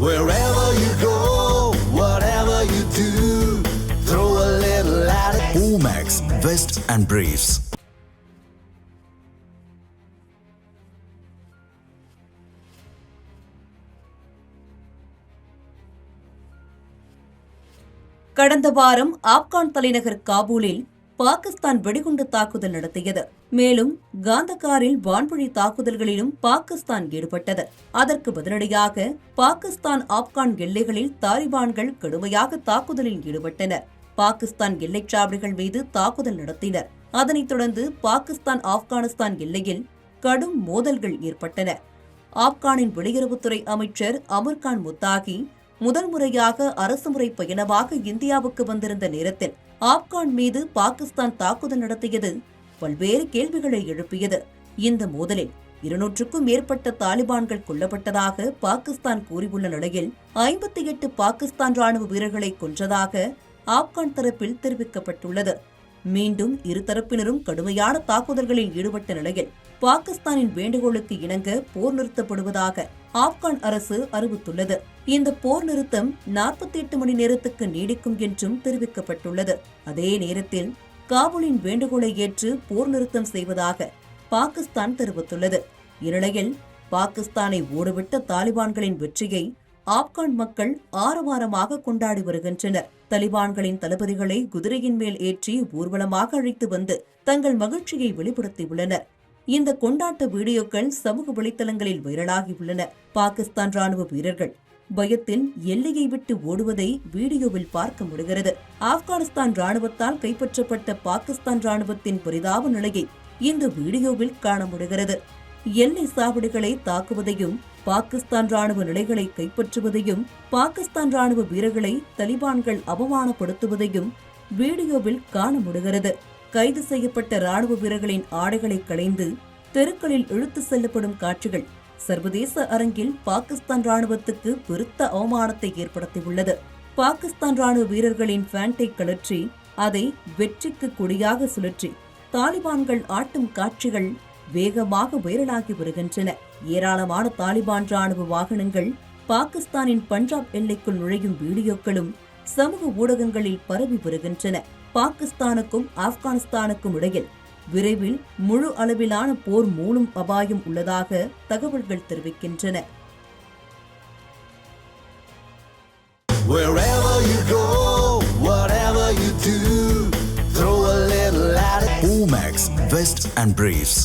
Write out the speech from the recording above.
Wherever you go, whatever you do, throw a little at it. Omax, Vest and Briefs. கடந்த வாரம் ஆப்கான் தலைநகர் காபூலில் பாகிஸ்தான் வெடிகுண்டு தாக்குதல் நடத்தியது. மேலும் காந்தகாரில் வான்வழி தாக்குதல்களிலும் பாகிஸ்தான் ஈடுபட்டது. அதற்கு பதிலடியாக பாகிஸ்தான் ஆப்கான் எல்லைகளில் தாலிபான்கள் கடுமையாக தாக்குதலில் ஈடுபட்டனர். பாகிஸ்தான் எல்லைச் சாவடிகள் மீது தாக்குதல் நடத்தினர். அதனைத் தொடர்ந்து பாகிஸ்தான் ஆப்கானிஸ்தான் எல்லையில் கடும் மோதல்கள் ஏற்பட்டன. ஆப்கானின் வெளியுறவுத்துறை அமைச்சர் அமர்கான் முத்தாகி முதல் முறையாக அரசுமுறை பயணமாக இந்தியாவுக்கு வந்திருந்த நேரத்தில் ஆப்கான் மீது பாகிஸ்தான் தாக்குதல் நடத்தியது பல்வேறு கேள்விகளை எழுப்பியது. இந்த மோதலில் இருநூற்றுக்கும் மேற்பட்ட தாலிபான்கள் கொல்லப்பட்டதாக பாகிஸ்தான் கூறியுள்ள நிலையில் ஐம்பத்தி எட்டு பாகிஸ்தான் ராணுவ வீரர்களை கொன்றதாக ஆப்கான் தரப்பில் தெரிவிக்கப்பட்டுள்ளது. மீண்டும் இருதரப்பினரும் கடுமையான தாக்குதல்களில் ஈடுபட்ட நிலையில் பாகிஸ்தானின் வேண்டுகோளுக்கு இணங்க போர் நிறுத்தப்படுவதாக ஆப்கான் அரசு அறிவித்துள்ளது. இந்த போர் நிறுத்தம் நாற்பத்தி எட்டு மணி நேரத்துக்கு நீடிக்கும் என்றும் தெரிவிக்கப்பட்டுள்ளது. அதே நேரத்தில் காபூலின் வேண்டுகோளை ஏற்று போர் நிறுத்தம் செய்வதாக பாகிஸ்தான் தெரிவித்துள்ளது. இந்நிலையில் பாகிஸ்தானை ஓடுவிட்ட தாலிபான்களின் வெற்றியை ஆப்கான் மக்கள் ஆரவாரமாக கொண்டாடி வருகின்றனர். தலிபான்களின் தளபதிகளை குதிரையின் மேல் ஏற்றி ஊர்வலமாக அழைத்து வந்து தங்கள் மகிழ்ச்சியை வெளிப்படுத்தியுள்ளனர். இந்த கொண்டாட்ட வீடியோக்கள் சமூக வலைதளங்களில் வைரலாகியுள்ளன பாகிஸ்தான் ராணுவ வீரர்கள் பயத்தில் எல்லையை விட்டு ஓடுவதை வீடியோவில் பார்க்க முடிகிறது. ஆப்கானிஸ்தான் ராணுவத்தால் கைப்பற்றப்பட்ட பாகிஸ்தான் ராணுவத்தின் பரிதாப நிலையை இந்த வீடியோவில் காண முடிகிறது. எல்லை சாவடிகளை தாக்குவதையும் பாகிஸ்தான் ராணுவ நிலைகளை கைப்பற்றுவதையும் பாகிஸ்தான் ராணுவ வீரர்களை தலிபான்கள் அவமானப்படுத்துவதையும் வீடியோவில் காண முடிகிறது. கைது செய்யப்பட்ட ராணுவ வீரர்களின் ஆடைகளை களைந்து தெருக்களில் இழுத்து செல்லப்படும் காட்சிகள் சர்வதேச அரங்கில் பாகிஸ்தான் ராணுவத்துக்கு பெருத்த அவமானத்தை ஏற்படுத்தியுள்ளது. பாகிஸ்தான் ராணுவ வீரர்களின் பேண்டை கழற்றி அதை வெற்றிக்கு கொடியாக சுழற்றி தாலிபான்கள் ஆட்டும் காட்சிகள் வேகமாக வைரலாகி வருகின்றன. ஏராளமான தாலிபான் ராணுவ வாகனங்கள் பாகிஸ்தானின் பஞ்சாப் எல்லைக்குள் நுழையும் வீடியோக்களும் சமூக ஊடகங்களில் பரவி வருகின்றன. பாகிஸ்தானுக்கும் ஆப்கானிஸ்தானுக்கும் இடையில் விரைவில் முழு அளவிலான போர் மூலம் அபாயம் உள்ளதாக தகவல்கள் தெரிவிக்கின்றன. Omax, Vest and Briefs.